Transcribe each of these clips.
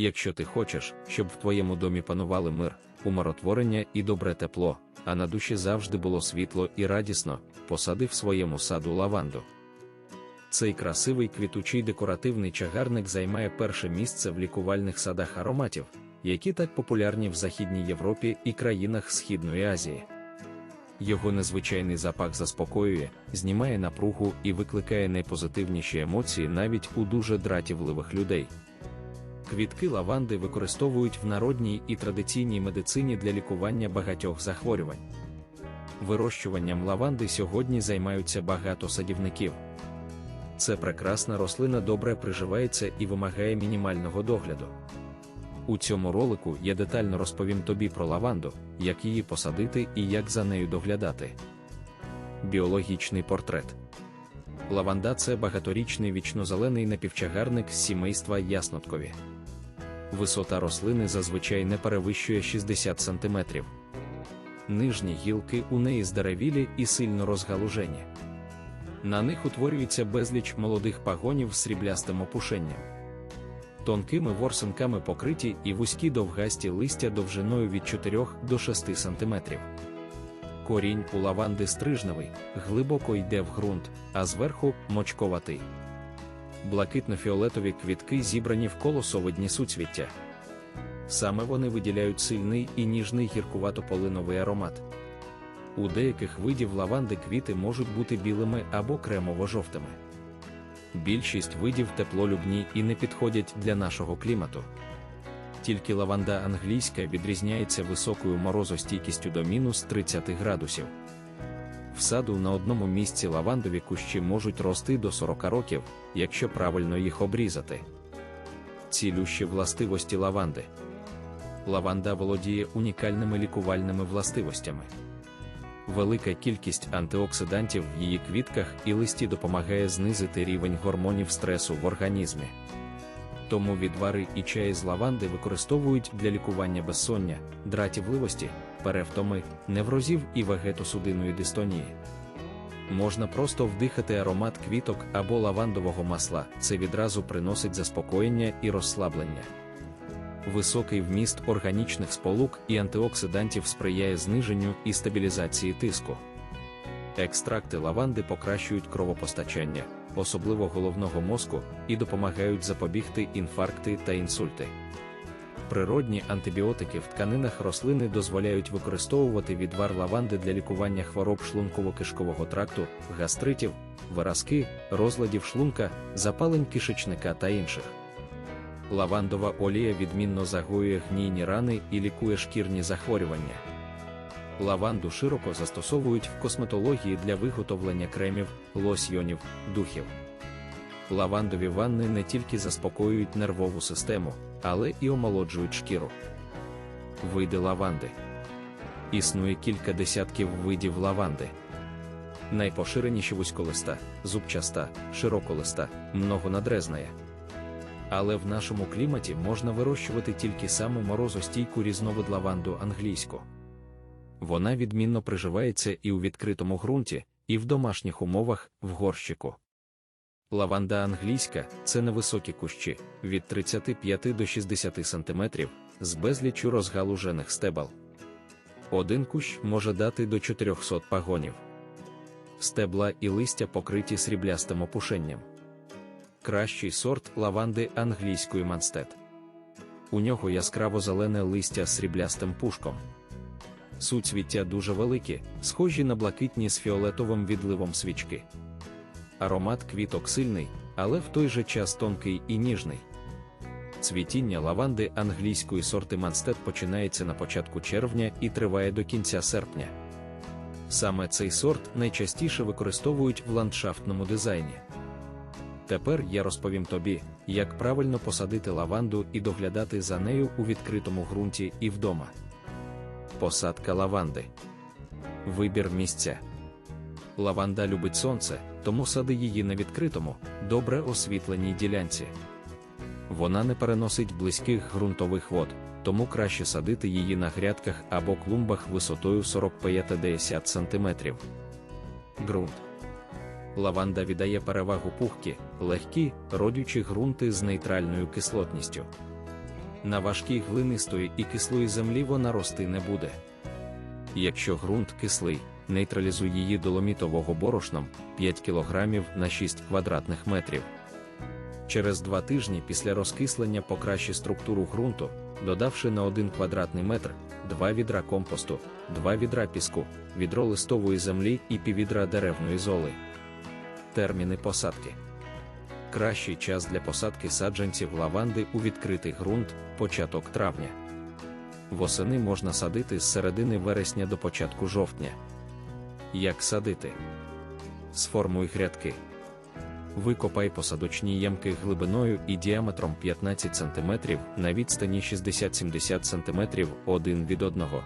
Якщо ти хочеш, щоб в твоєму домі панували мир, умиротворення і добре тепло, а на душі завжди було світло і радісно, посади в своєму саду лаванду. Цей красивий квітучий декоративний чагарник займає перше місце в лікувальних садах ароматів, які так популярні в Західній Європі і країнах Східної Азії. Його незвичайний запах заспокоює, знімає напругу і викликає найпозитивніші емоції навіть у дуже дратівливих людей. Квітки лаванди використовують в народній і традиційній медицині для лікування багатьох захворювань. Вирощуванням лаванди сьогодні займаються багато садівників. Це прекрасна рослина добре приживається і вимагає мінімального догляду. У цьому ролику я детально розповім тобі про лаванду, як її посадити і як за нею доглядати. Біологічний портрет. Лаванда це багаторічний вічнозелений напівчагарник з сімейства ясноткові. Висота рослини зазвичай не перевищує 60 см. Нижні гілки у неї здеревілі і сильно розгалужені. На них утворюється безліч молодих пагонів з сріблястим опушенням. Тонкими ворсинками покриті і вузькі довгасті листя довжиною від 4 до 6 см. Корінь у лаванди стрижневий, глибоко йде в ґрунт, а зверху мочковатий. Блакитно-фіолетові квітки зібрані в колосовидні суцвіття. Саме вони виділяють сильний і ніжний гіркувато-полиновий аромат. У деяких видів лаванди квіти можуть бути білими або кремово-жовтими. Більшість видів теплолюбні і не підходять для нашого клімату. Тільки лаванда англійська відрізняється високою морозостійкістю до мінус 30 градусів. В саду на одному місці лавандові кущі можуть рости до 40 років, якщо правильно їх обрізати. Цілющі властивості лаванди. Лаванда володіє унікальними лікувальними властивостями. Велика кількість антиоксидантів в її квітках і листі допомагає знизити рівень гормонів стресу в організмі. Тому відвари і чаї з лаванди використовують для лікування безсоння, дратівливості, перевтоми, неврозів і вегетосудинної дистонії. Можна просто вдихати аромат квіток або лавандового масла, це відразу приносить заспокоєння і розслаблення. Високий вміст органічних сполук і антиоксидантів сприяє зниженню і стабілізації тиску. Екстракти лаванди покращують кровопостачання, особливо головного мозку, і допомагають запобігти інфаркти та інсульти. Природні антибіотики в тканинах рослини дозволяють використовувати відвар лаванди для лікування хвороб шлунково-кишкового тракту, гастритів, виразки, розладів шлунка, запалень кишечника та інших. Лавандова олія відмінно загоює гнійні рани і лікує шкірні захворювання. Лаванду широко застосовують в косметології для виготовлення кремів, лосьйонів, духів. Лавандові ванни не тільки заспокоюють нервову систему, але і омолоджують шкіру. Види лаванди. Існує кілька десятків видів лаванди. Найпоширеніші вузьколиста, зубчаста, широколиста, многонадрезная. Але в нашому кліматі можна вирощувати тільки саму морозостійку різновид лаванду англійську. Вона відмінно приживається і у відкритому ґрунті, і в домашніх умовах в горщику. Лаванда англійська це невисокі кущі від 35 до 60 см з безліччю розгалужених стебел. Один кущ може дати до 400 пагонів. Стебла і листя покриті сріблястим опушенням. Кращий сорт лаванди англійської манстет. У нього яскраво зелене листя з сріблястим пушком. Суцвіття дуже великі, схожі на блакитні з фіолетовим відливом свічки. Аромат квіток сильний, але в той же час тонкий і ніжний. Цвітіння лаванди англійської сорти Манстед починається на початку червня і триває до кінця серпня. Саме цей сорт найчастіше використовують в ландшафтному дизайні. Тепер я розповім тобі, як правильно посадити лаванду і доглядати за нею у відкритому ґрунті і вдома. Посадка лаванди. Вибір місця. Лаванда любить сонце, тому сади її на відкритому, добре освітленій ділянці. Вона не переносить близьких ґрунтових вод, тому краще садити її на грядках або клумбах висотою 45-50 см. Ґрунт. Лаванда віддає перевагу пухкі, легкі, родючі ґрунти з нейтральною кислотністю. На важкій глинистої і кислої землі вона рости не буде. Якщо ґрунт кислий, нейтралізуй її доломітового борошном 5 кг на 6 квадратних метрів. Через два тижні після розкислення покращи структуру ґрунту, додавши на 1 квадратний метр 2 відра компосту, 2 відра піску, відро листової землі і піввідра деревної золи. Терміни посадки. Кращий час для посадки саджанців лаванди у відкритий ґрунт початок травня. Восени можна садити з середини вересня до початку жовтня. Як садити? Сформуй грядки. Викопай посадочні ямки глибиною і діаметром 15 см на відстані 60-70 см один від одного.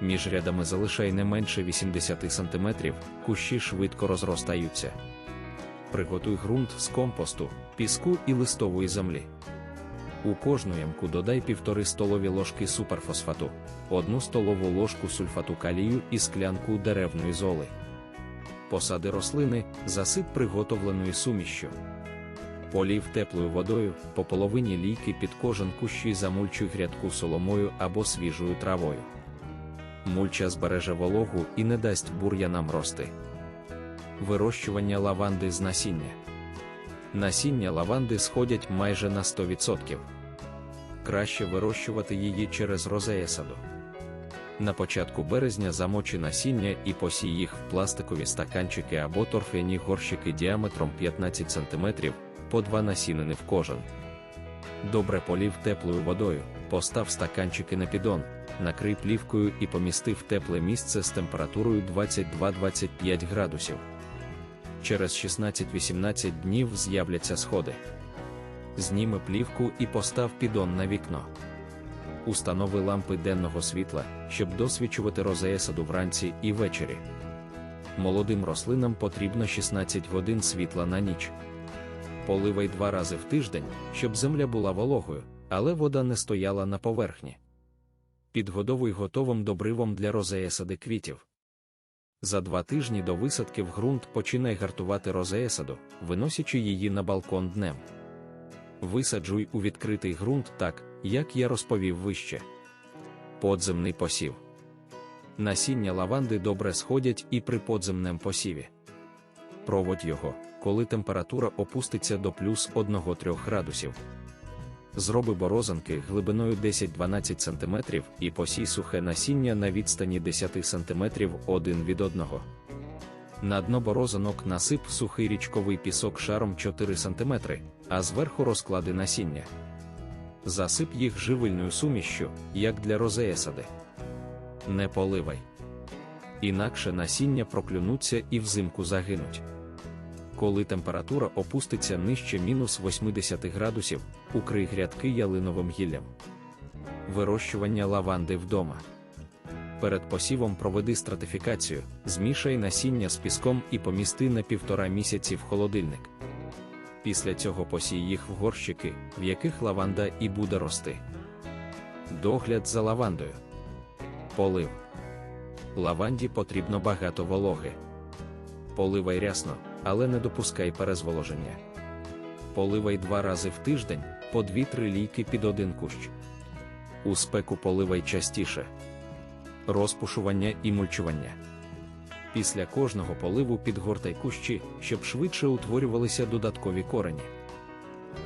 Між рядами залишай не менше 80 см, кущі швидко розростаються. Приготуй ґрунт з компосту, піску і листової землі. У кожну ямку додай 1,5 столові ложки суперфосфату, 1 столову ложку сульфату калію і склянку деревної золи. Посади рослини, засип приготовленою сумішшю. Полів теплою водою, по половині лійки під кожен кущі замульчуй грядку соломою або свіжою травою. Мульча збереже вологу і не дасть бур'янам рости. Вирощування лаванди з насіння. Насіння лаванди сходять майже на 100%. Краще вирощувати її через розеясаду. На початку березня замочи насіння і посій їх в пластикові стаканчики або торфяні горщики діаметром 15 см, по два насінини в кожен. Добре полів теплою водою, постав стаканчики на піддон, накрий плівкою і помісти в тепле місце з температурою 22-25 градусів. Через 16-18 днів з'являться сходи. Зніми плівку і постав піддон на вікно. Установи лампи денного світла, щоб досвічувати розея саду вранці і ввечері. Молодим рослинам потрібно 16 годин світла на ніч. Поливай два рази в тиждень, щоб земля була вологою, але вода не стояла на поверхні. Підгодовуй готовим добривом для розея сади квітів. За два тижні до висадки в ґрунт починай гартувати розея саду, виносячи її на балкон днем. Висаджуй у відкритий ґрунт так, як я розповів вище. Подземний посів. Насіння лаванди добре сходять і при подземнем посіві. Проводь його, коли температура опуститься до плюс 1-3 градусів. Зроби борозанки глибиною 10-12 см і посій сухе насіння на відстані 10 см один від одного. На дно борозанок насип сухий річковий пісок шаром 4 см, а зверху розклади насіння. Засип їх живильною сумішшю, як для розеясади. Не поливай. Інакше насіння проклюнуться і взимку загинуть. Коли температура опуститься нижче мінус 80 градусів, укрий грядки ялиновим гіллям. Вирощування лаванди вдома. Перед посівом проведи стратифікацію, змішай насіння з піском і помісти на півтора місяці в холодильник. Після цього посій їх в горщики, в яких лаванда і буде рости. Догляд за лавандою. Полив. Лаванді потрібно багато вологи. Поливай рясно, але не допускай перезволоження. Поливай два рази в тиждень по 2-3 лійки під один кущ. У спеку поливай частіше. Розпушування і мульчування. Після кожного поливу підгортай кущі, щоб швидше утворювалися додаткові корені.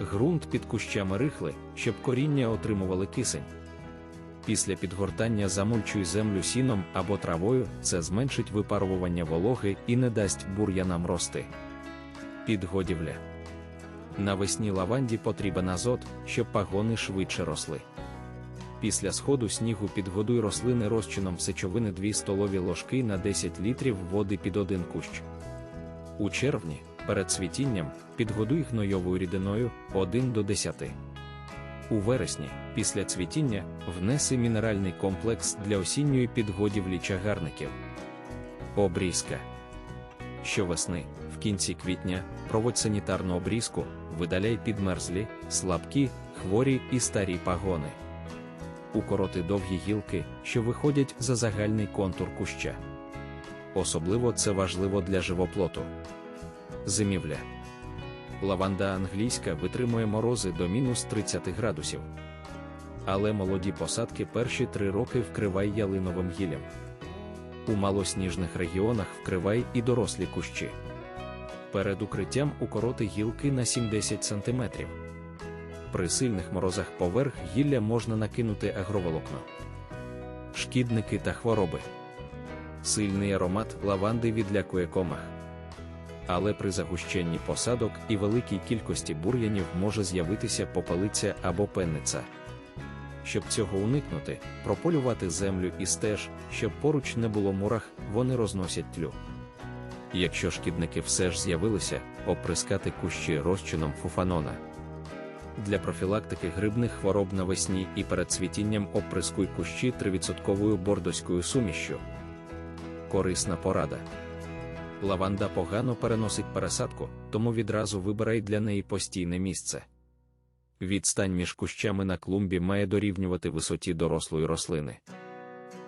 Грунт під кущами рихли, щоб коріння отримували кисень. Після підгортання замульчуй землю сіном або травою, це зменшить випарування вологи і не дасть бур'янам рости. Підгодівля. Навесні лаванді потрібен азот, щоб пагони швидше росли. Після сходу снігу підгодуй рослини розчином сечовини 2 столові ложки на 10 літрів води під один кущ. У червні, перед цвітінням, підгодуй гнойовою рідиною 1 до 10. У вересні, після цвітіння, внеси мінеральний комплекс для осінньої підгодівлі чагарників. Обрізка. Щовесни, в кінці квітня, проводь санітарну обрізку, видаляй підмерзлі, слабкі, хворі і старі пагони. Укороти довгі гілки, що виходять за загальний контур куща. Особливо це важливо для живоплоту. Зимівля. Лаванда англійська витримує морози до мінус 30 градусів. але молоді посадки перші три роки вкривай ялиновим гіллям. У малосніжних регіонах вкривай і дорослі кущі. Перед укриттям укороти гілки на 70 см. При сильних морозах поверх гілля можна накинути агроволокно. Шкідники та хвороби. Сильний аромат лаванди відлякує комах. Але при загущенні посадок і великій кількості бур'янів може з'явитися попелиця або пенниця. Щоб цього уникнути, прополювати землю і стеж, щоб поруч не було мурах, вони розносять тлю. Якщо шкідники все ж з'явилися, оприскати кущі розчином фуфанона. Для профілактики грибних хвороб навесні і перед цвітінням оприскуй кущі 3% бордоською сумішшю. Корисна порада. Лаванда погано переносить пересадку, тому відразу вибирай для неї постійне місце. Відстань між кущами на клумбі має дорівнювати висоті дорослої рослини.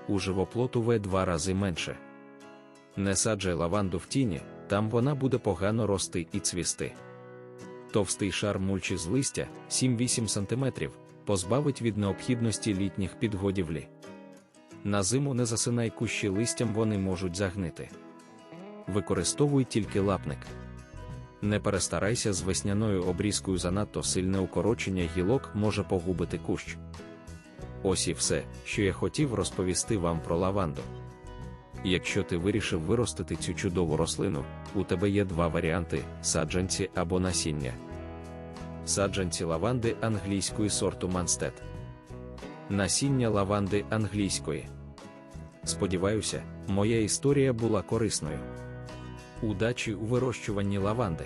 У живоплоту В два рази менше. Не саджай лаванду в тіні, там вона буде погано рости і цвісти. Товстий шар мульчі з листя 7-8 см позбавить від необхідності літніх підгодівлі. На зиму не засинай кущі листям, вони можуть загнити. Використовуй тільки лапник. Не перестарайся з весняною обрізкою занадто сильне укорочення гілок може погубити кущ. Ось і все, що я хотів розповісти вам про лаванду. Якщо ти вирішив виростити цю чудову рослину, у тебе є два варіанти саджанці або насіння. Саджанці лаванди англійської сорту Манстед. Насіння лаванди англійської. Сподіваюся, моя історія була корисною. Удачі у вирощуванні лаванди.